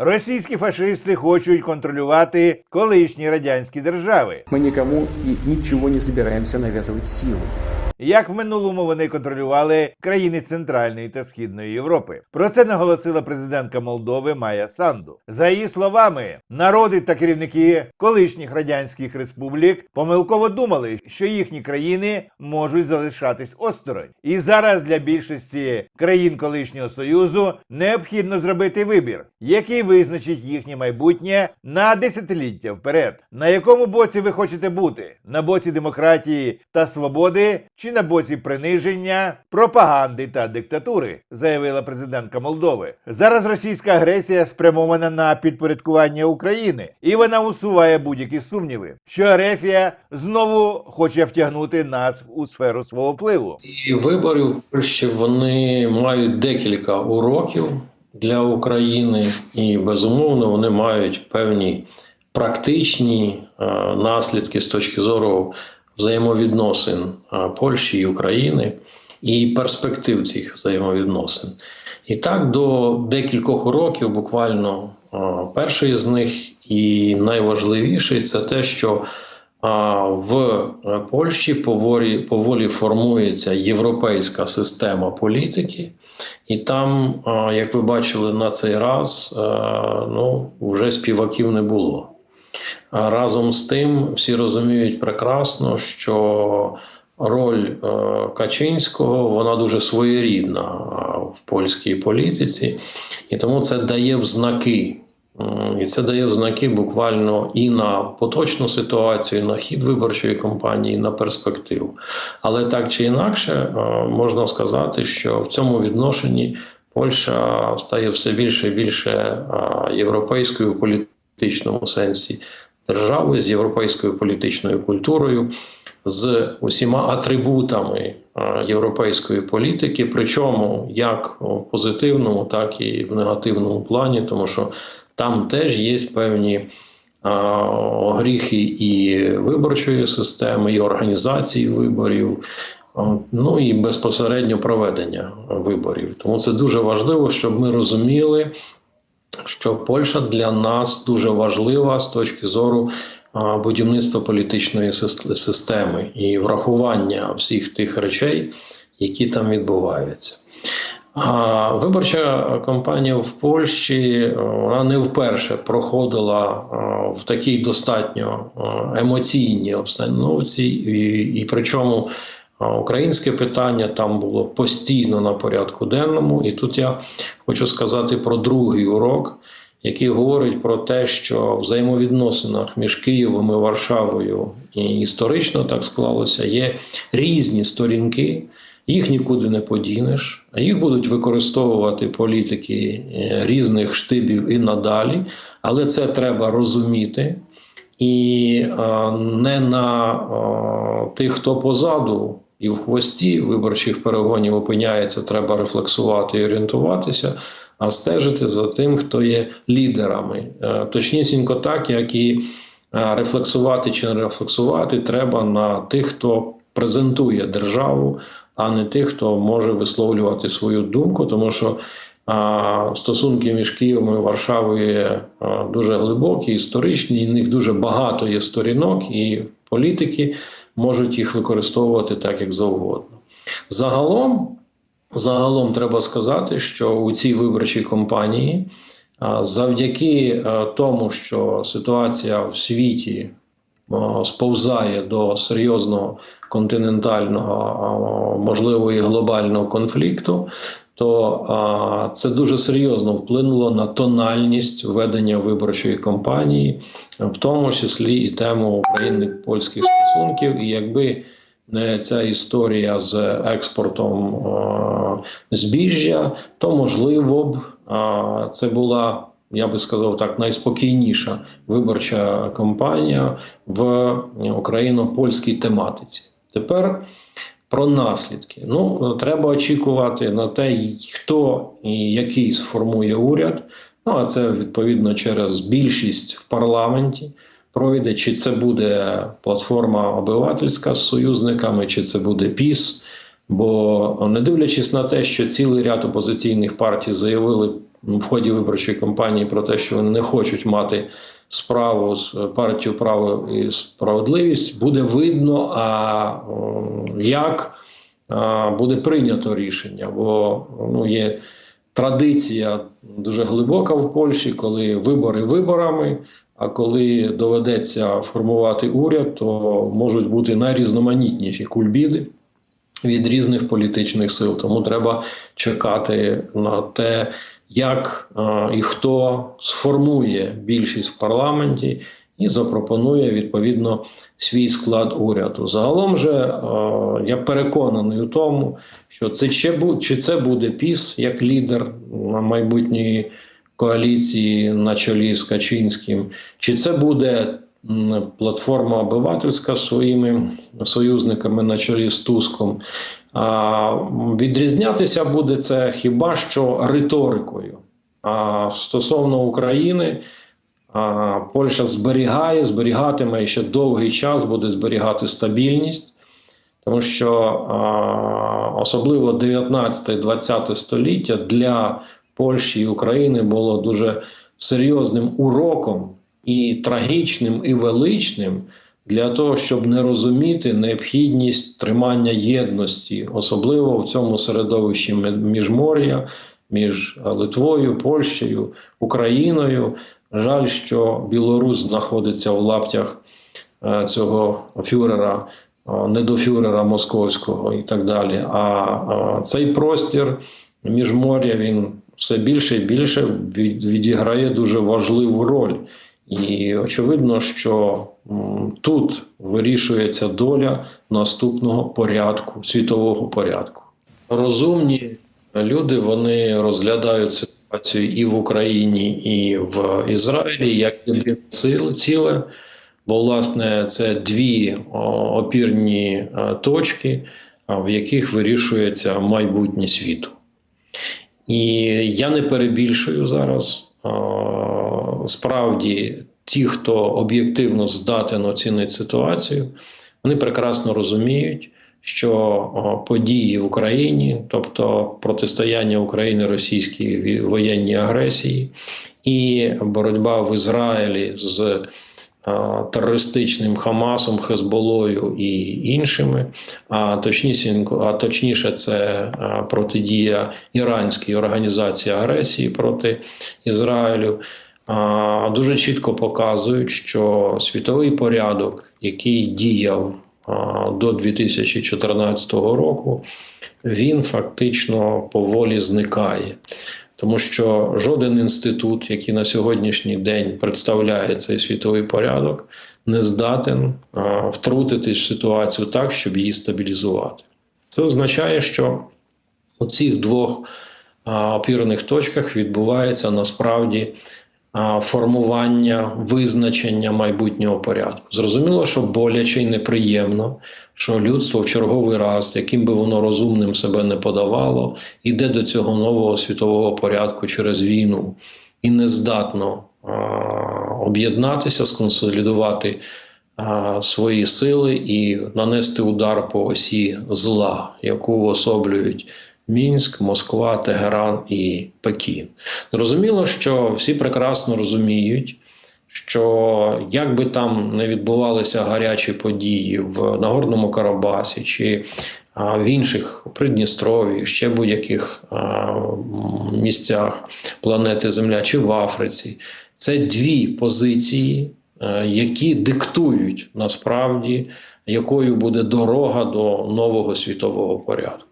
Російські фашисти хочуть контролювати колишні радянські держави. Ми нікому і нічого не збираємося нав'язувати силой. Як в минулому вони контролювали країни Центральної та Східної Європи. Про це наголосила президентка Молдови Майя Санду. За її словами, народи та керівники колишніх радянських республік помилково думали, що їхні країни можуть залишатись осторонь. І зараз для більшості країн колишнього союзу необхідно зробити вибір, який визначить їхнє майбутнє на десятиліття вперед. На якому боці ви хочете бути? На боці демократії та свободи чи на боці приниження, пропаганди та диктатури, заявила президентка Молдови. Зараз російська агресія спрямована на підпорядкування України, і вона усуває будь-які сумніви, що Арефія знову хоче втягнути нас у сферу свого впливу. І вибори в Польщі вони мають декілька уроків для України, і безумовно вони мають певні практичні е, наслідки з точки зору взаємовідносин Польщі і України і перспектив цих взаємовідносин. І так до декількох уроків, буквально перший з них і найважливіший це те, що в Польщі поволі, поволі формується європейська система політики, і там, як ви бачили на цей раз, ну вже співаків не було. Разом з тим, всі розуміють прекрасно, що роль е, Качинського вона дуже своєрідна в польській політиці, і тому це дає взнаки. І це дає взнаки буквально і на поточну ситуацію, і на хід виборчої кампанії, і на перспективу. Але так чи інакше, е, можна сказати, що в цьому відношенні Польща стає все більше і більше е, європейською в політичному сенсі державою з європейською політичною культурою, з усіма атрибутами європейської політики, причому як в позитивному, так і в негативному плані, тому що там теж є певні гріхи і виборчої системи, і організації виборів, ну і безпосередньо проведення виборів. Тому це дуже важливо, щоб ми розуміли, що Польща для нас дуже важлива з точки зору будівництва політичної системи і врахування всіх тих речей, які там відбуваються. А виборча кампанія в Польщі вона не вперше проходила в такій достатньо емоційній обстановці, і, і причому українське питання там було постійно на порядку денному. І тут я хочу сказати про другий урок, який говорить про те, що в взаємовідносинах між Києвом і Варшавою і історично так склалося, є різні сторінки. Їх нікуди не подінеш, а їх будуть використовувати політики е, різних штибів і надалі. Але це треба розуміти. І е, не на е, тих, хто позаду і в хвості виборчих перегонів опиняється, треба рефлексувати і орієнтуватися, а стежити за тим, хто є лідерами. Е, точнісінько так, як і е, рефлексувати чи не рефлексувати, треба на тих, хто презентує державу, а не тих, хто може висловлювати свою думку, тому що стосунки між Києвом і Варшавою а, дуже глибокі, історичні, і в них дуже багато є сторінок, і політики можуть їх використовувати так, як завгодно. Загалом, загалом треба сказати, що у цій виборчій кампанії завдяки тому, що ситуація в світі сповзає до серйозного континентального, можливо, і глобального конфлікту, то а, це дуже серйозно вплинуло на тональність ведення виборчої кампанії, в тому числі і тему українсько-польських стосунків. І якби не ця історія з експортом а, збіжжя, то можливо б а, це була. Я би сказав так, найспокійніша виборча кампанія в україно-польській тематиці. Тепер про наслідки. Ну, треба очікувати на те, хто і який сформує уряд. Ну, а це відповідно через більшість в парламенті пройде, чи це буде платформа обивательська з союзниками, чи це буде ПІС. Бо не дивлячись на те, що цілий ряд опозиційних партій заявили в ході виборчої кампанії про те, що вони не хочуть мати справу з партією право і справедливість, буде видно, а як буде прийнято рішення. Бо ну, є традиція дуже глибока в Польщі, коли вибори виборами. А коли доведеться формувати уряд, то можуть бути найрізноманітніші кульбіди від різних політичних сил. Тому треба чекати на те, як е, і хто сформує більшість в парламенті і запропонує відповідно свій склад уряду. Загалом же е, я переконаний у тому, що це чи це буде ПІС як лідер на майбутньої коаліції на чолі з Качинським, чи це буде платформа обивательська своїми союзниками на чолі з Туском. А, відрізнятися буде це хіба що риторикою. А стосовно України, а, Польща зберігає, зберігатиме і ще довгий час буде зберігати стабільність. Тому що а, особливо 19-20 століття для Польщі і України було дуже серйозним уроком і трагічним, і величним для того, щоб не розуміти необхідність тримання єдності, особливо в цьому середовищі міжмор'я між Литвою, Польщею, Україною. Жаль, що Білорусь знаходиться в лаптях е, цього фюрера, е, недофюрера московського і так далі. А е, цей простір міжмор'я він все більше і більше відіграє дуже важливу роль. І очевидно, що тут вирішується доля наступного порядку, світового порядку. Розумні люди вони розглядають ситуацію і в Україні, і в Ізраїлі як єдине ціле-. Бо, власне, це дві опірні е, точки, в яких вирішується майбутнє світу. І я не перебільшую зараз. Справді, ті, хто об'єктивно здатен оцінити ситуацію, вони прекрасно розуміють, що події в Україні, тобто протистояння України російській воєнній агресії, і боротьба в Ізраїлі з терористичним Хамасом, Хезболою і іншими, а точнісінько, а точніше, це е, протидія іранській організації агресії проти Ізраїлю. Дуже чітко показують, що світовий порядок, який діяв до 2014 року, він фактично поволі зникає. Тому що жоден інститут, який на сьогоднішній день представляє цей світовий порядок, не здатен втрутитись в ситуацію так, щоб її стабілізувати. Це означає, що у цих двох опірних точках відбувається насправді формування визначення майбутнього порядку. Зрозуміло, що боляче і неприємно, що людство в черговий раз, яким би воно розумним себе не подавало, іде до цього нового світового порядку через війну і не здатно об'єднатися, сконсолідувати свої сили і нанести удар по осі зла, яку уособлюють Мінськ, Москва, Тегеран і Пекін. Зрозуміло, що всі прекрасно розуміють, що як би там не відбувалися гарячі події в Нагорному Карабасі чи в інших Придністрові, ще будь-яких місцях планети Земля чи в Африці, це дві позиції, які диктують насправді, якою буде дорога до нового світового порядку.